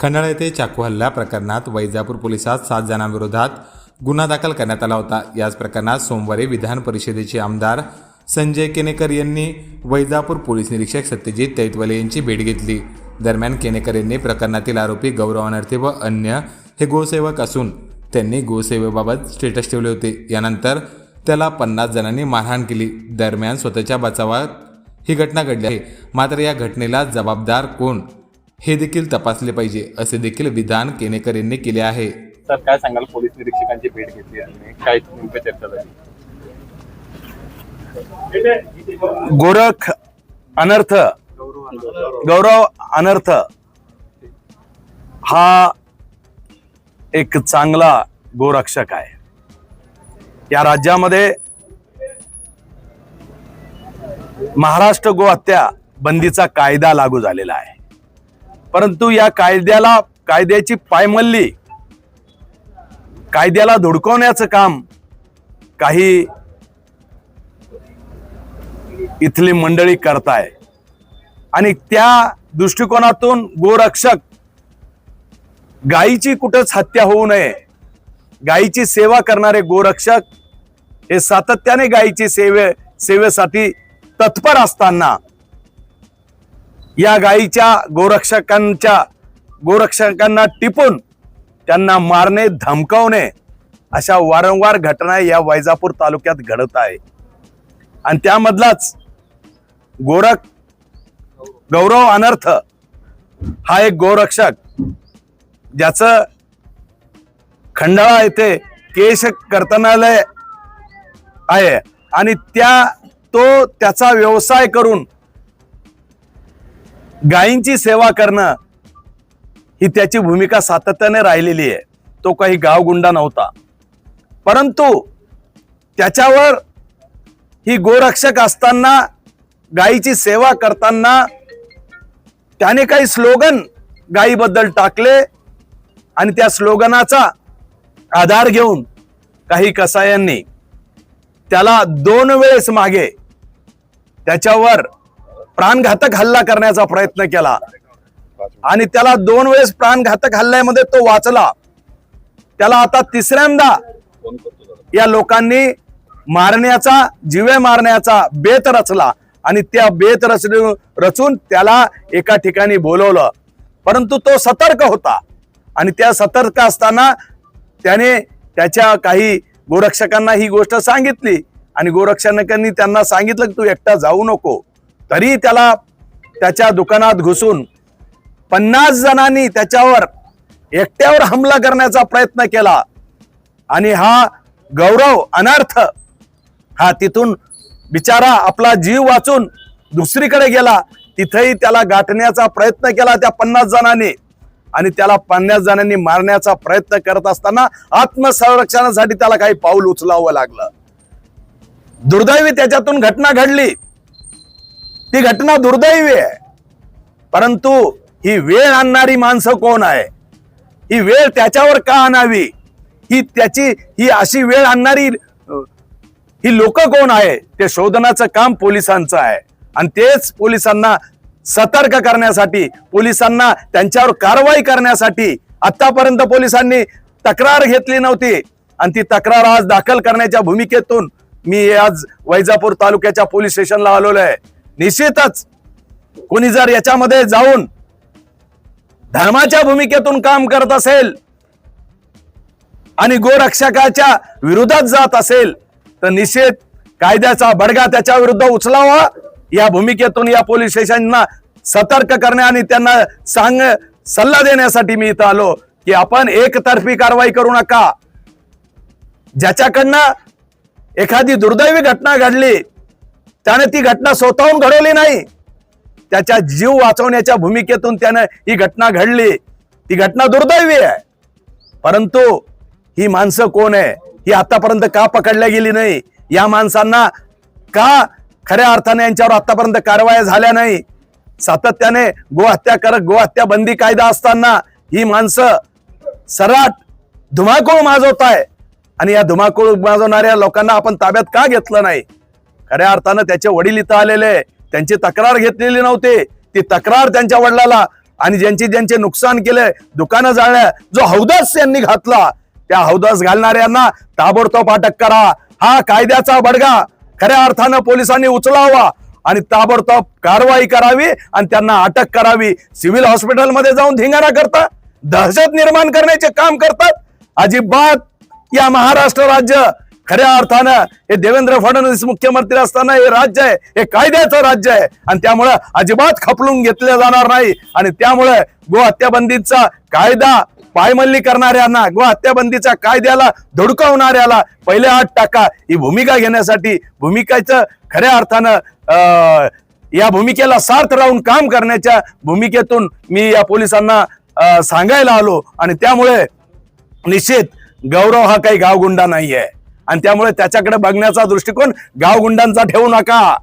खंडाळा येथे चाकू हल्ला प्रकरणात वैजापूर पोलिसात सात जणांविरोधात गुन्हा दाखल करण्यात आला होता. याच प्रकरणात सोमवारी विधान परिषदेचे आमदार संजय केनेकर यांनी वैजापूर पोलीस निरीक्षक सत्यजित तैतवले यांची भेट घेतली. दरम्यान केनेकर यांनी प्रकरणातील आरोपी गौरव अनर्थे व अन्य हे गोसेवक असून त्यांनी गोसेवेबाबत स्टेटस ठेवले होते. यानंतर त्याला पन्नास जणांनी मारहाण केली. दरम्यान स्वतःच्या बचावात ही घटना घडली आहे. मात्र या घटनेला जबाबदार कोण? हे देखील तपासले पाहिजे असे देखील विधान केनेकर यांनी केले आहे. सर काय सांगाल? पोलीस निरीक्षकांची भेट घेतली आणि काय नेमकं चर्चा झाली? गोरख अनर्थ गौरव अनर्थ हा एक चांगला गोरक्षक आहे. या राज्यामध्ये महाराष्ट्र गो हत्या बंदीचा कायदा लागू झालेला आहे. परंतु या कायद्याला कायद्याची पायमल्ली कायद्याला धुडकवण्याचं काम काही इथली मंडळी करताय. आणि त्या दृष्टिकोनातून गोरक्षक गायीची कुठंच हत्या होऊ नये. गायीची सेवा करणारे गोरक्षक हे सातत्याने गायीची सेवे सेवेसाठी तत्पर असताना या गायीच्या गोरक्षकांच्या गोरक्षकांना टिपून त्यांना मारणे धमकावणे अशा वारंवार घटना या वैजापूर तालुक्यात घडत आहे. आणि त्यामधलाच गोरख गौरव अनर्थ हा एक गोरक्षक ज्याचं खंडाळा येथे केश कर्तनालय आहे. आणि त्या तो त्याचा व्यवसाय करून गायींची सेवा करणं ही त्याची भूमिका सातत्याने राहिलेली आहे. तो काही गावगुंडा नव्हता. परंतु त्याच्यावर ही गोरक्षक असताना गायीची सेवा करताना त्याने काही स्लोगन गायीबद्दल टाकले आणि त्या स्लोगनाचा आधार घेऊन काही कसायांनी त्याला दोन वेळेस मागे त्याच्यावर प्राणघातक हल्ला करण्याचा प्रयत्न केला. आणि त्याला दोन वेळेस प्राणघातक हल्ल्यामध्ये तो वाचला. त्याला आता तिसऱ्यांदा या लोकांनी मारण्याचा जिवे मारण्याचा बेत रचला. आणि त्या बेत रचून रचून त्याला एका ठिकाणी बोलवलं. परंतु तो सतर्क होता. आणि त्या सतर्क असताना त्याने त्याच्या काही गोरक्षकांना ही गोष्ट सांगितली. आणि गोरक्षकांनी त्यांना सांगितलं की तू एकटा जाऊ नको. तरी त्याला त्याच्या दुकानात घुसून पन्नास जणांनी त्याच्यावर एकट्यावर हमला करण्याचा प्रयत्न केला. आणि हा गौरव अनर्थ हा तिथून बिचारा आपला जीव वाचून दुसरीकडे गेला. तिथेही त्याला गाठण्याचा प्रयत्न केला त्या पन्नास जणांनी. आणि त्याला पन्नास जणांनी मारण्याचा प्रयत्न करत असताना आत्मसंरक्षणासाठी त्याला काही पाऊल उचलावं लागलं. दुर्दैवी त्याच्यातून घटना घडली. ती घटना दुर्दैवी आहे. परंतु ही वेळ आणणारी माणसं कोण आहे? ही वेळ त्याच्यावर का आणावी? ही त्याची ही अशी वेळ आणणारी ही लोक कोण आहे? ते शोधण्याचं काम पोलिसांचं आहे. आणि तेच पोलिसांना सतर्क करण्यासाठी पोलिसांना त्यांच्यावर कारवाई करण्यासाठी आतापर्यंत पोलिसांनी तक्रार घेतली नव्हती. आणि ती तक्रार आज दाखल करण्याच्या भूमिकेतून मी आज वैजापूर तालुक्याच्या पोलीस स्टेशनला आलेलो आहे. निश्चितच कोणी जर याच्यामध्ये जाऊन धर्माच्या भूमिकेतून काम करत असेल आणि गोरक्षकाच्या विरोधात जात असेल तर निश्चित कायद्याचा बडगा त्याच्या विरुद्ध उचलावा. या भूमिकेतून या पोलीस स्टेशनना सतर्क करणे आणि त्यांना सांग सल्ला देण्यासाठी मी इथं आलो की आपण एकतर्फी कारवाई करू नका. ज्याच्याकडनं एखादी दुर्दैवी घटना घडली त्याने ती घटना स्वतःहून घडवली नाही. त्याच्या जीव वाचवण्याच्या भूमिकेतून त्यानं ही घटना घडली. ती घटना दुर्दैवी आहे. परंतु ही माणसं कोण आहे? ही आतापर्यंत का पकडल्या गेली नाही? या माणसांना का खऱ्या अर्थाने यांच्यावर आतापर्यंत कारवाया झाल्या नाही? सातत्याने गोहत्या करत गोहत्या बंदी कायदा असताना ही माणसं सराट धुमाकूळ माजवत आहे आणि या धुमाकूळ माजवणाऱ्या लोकांना आपण ताब्यात का घेतलं नाही? खऱ्या अर्थानं त्याचे वडील इथं आलेले त्यांची तक्रार घेतलेली नव्हती. ती तक्रार त्यांच्या वडिलाला आणि ज्यांचे ज्यांचे नुकसान केलंय दुकानं जाळल्या जो हौदास यांनी घातला त्या हौदास घालणाऱ्यांना ताबडतोब अटक करा. हा कायद्याचा बडगा. खऱ्या अर्थानं पोलिसांनी उचलावा आणि ताबडतोब कारवाई करावी आणि त्यांना अटक करावी. सिव्हिल हॉस्पिटलमध्ये जाऊन धिंगाणा करता दहशत निर्माण करण्याचे काम करतात. अजिबात या महाराष्ट्र राज्य खऱ्या अर्थानं हे देवेंद्र फडणवीस मुख्यमंत्री असताना हे राज्य आहे हे कायद्याचं राज्य आहे. आणि त्यामुळं अजिबात खपलून घेतलं जाणार नाही. आणि त्यामुळे गो हत्याबंदीचा कायदा पायमल्ली करणाऱ्यांना गो हत्याबंदीच्या कायद्याला धुडकावणाऱ्याला पहिले हात टाका. ही भूमिका घेण्यासाठी भूमिकेचं खऱ्या अर्थानं अं, या भूमिकेला सार्थ राहून काम करण्याच्या भूमिकेतून मी या पोलिसांना सांगायला आलो. आणि त्यामुळे निश्चित गौरव हा काही गावगुंडा नाही आहे आणि त्यामुळे त्याच्याकडे बघण्याचा दृष्टिकोन गावगुंडांचा ठेवू नका.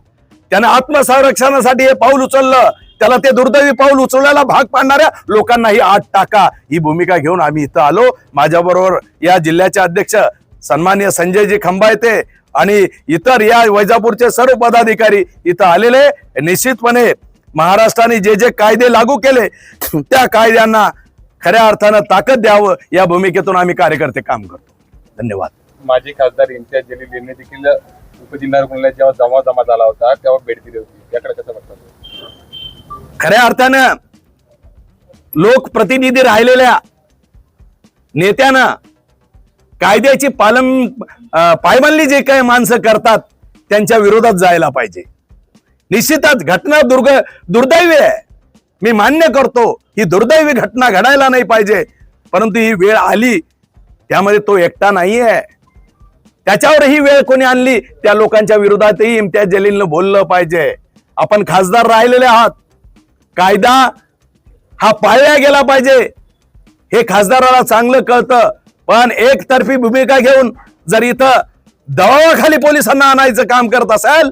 त्यानं आत्मसंरक्षणासाठी हे पाऊल उचललं. त्याला ते दुर्दैवी पाऊल उचलण्याला भाग पाडणाऱ्या लोकांनाही आत टाका. ही भूमिका घेऊन आम्ही इथं आलो. माझ्याबरोबर या जिल्ह्याचे अध्यक्ष सन्मान्य संजयजी खंबायते आणि इतर या वैजापूरचे सर्व पदाधिकारी इथं आलेले. निश्चितपणे महाराष्ट्राने जे जे कायदे लागू केले त्या कायद्यांना खऱ्या अर्थानं ताकद द्यावं या भूमिकेतून आम्ही कार्यकर्ते काम करतो. धन्यवाद. माजी खासदार इम्तियाज जलील यांनी देखील उपजिल्हा रुग्णालयात जेव्हा जमा जमा झाला होता तेव्हा भेट दिली होती. याकडे कसं बघतात खऱ्या अर्थानं लोकप्रतिनिधी राहिलेल्या नेत्यानं कायद्याची पालन पायमल्ली जे काही माणसं करतात त्यांच्या विरोधात जायला पाहिजे. निश्चितच घटना दुर्ग दुर्दैवी आहे. मी मान्य करतो ही दुर्दैवी घटना घडायला नाही पाहिजे परंतु ही वेळ आली त्यामध्ये तो एकटा नाहीये. आहे त्याच्यावरही वेळ कोणी आणली त्या लोकांच्या विरोधातही इम्तियाज जलीलनं बोललं पाहिजे. आपण खासदार राहिलेले आहात. कायदा हा पाळला गेला पाहिजे. हे खासदाराला चांगलं कळतं. पण एकतर्फी भूमिका घेऊन जर इथं दबावाखाली पोलिसांना आणायचं काम करत असाल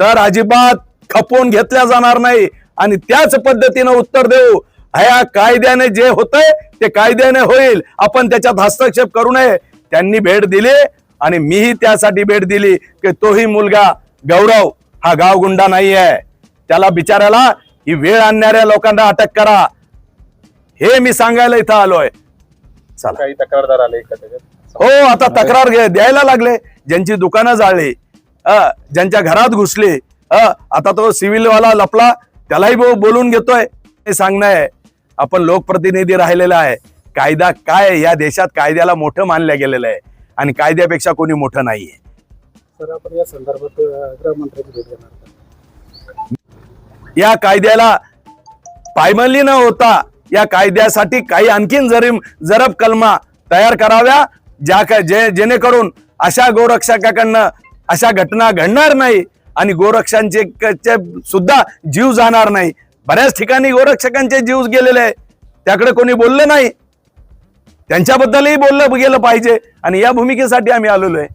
तर अजिबात खपवून घेतल्या जाणार नाही. आणि त्याच पद्धतीनं उत्तर देऊ. ह्या कायद्याने जे होतंय ते कायद्याने होईल. आपण त्याच्यात हस्तक्षेप करू नये. त्यांनी भेट दिली. आणि मीही त्यासाठी भेट दिली की तोही मुलगा गौरव हा गावगुंडा नाही आहे त्याला बिचारायला ही वेळ आणणाऱ्या लोकांना अटक करा. हे मी सांगायला इथं आलोय. चला. काही तक्रारदार आले का हो आता तक्रार द्यायला लागले. ज्यांची दुकानं जाळली अ, ज्यांच्या घरात घुसली अ, आता तो सिव्हिल वाला लपला त्यालाही बोलून घेतोय. हे सांगणं आहे. आपण लोकप्रतिनिधी राहिलेला आहे. कायदा काय? या देशात कायद्याला मोठं मानलं गेलेलं आहे. आणि कायद्यापेक्षा कोणी मोठं नाहीये. सर आपण या संदर्भात अ, गृहमंत्र्यांची भेट घेणार आहोत. या कायद्याला पायमल्ली न होता या कायद्यासाठी काही आणखीन जरीम जरब कलमा तयार कराव्या ज्या जे जेणेकरून अशा गोरक्षकाकडनं अशा घटना घडणार नाही आणि गोरक्षांचे सुद्धा जीव जाणार नाही. बऱ्याच ठिकाणी गोरक्षकांचे जीव गेलेले आहे त्याकडे कोणी बोललं नाही. त्यांच्याबद्दलही बोललं गेलं पाहिजे. आणि या भूमिकेसाठी आम्ही आलेलो आहे.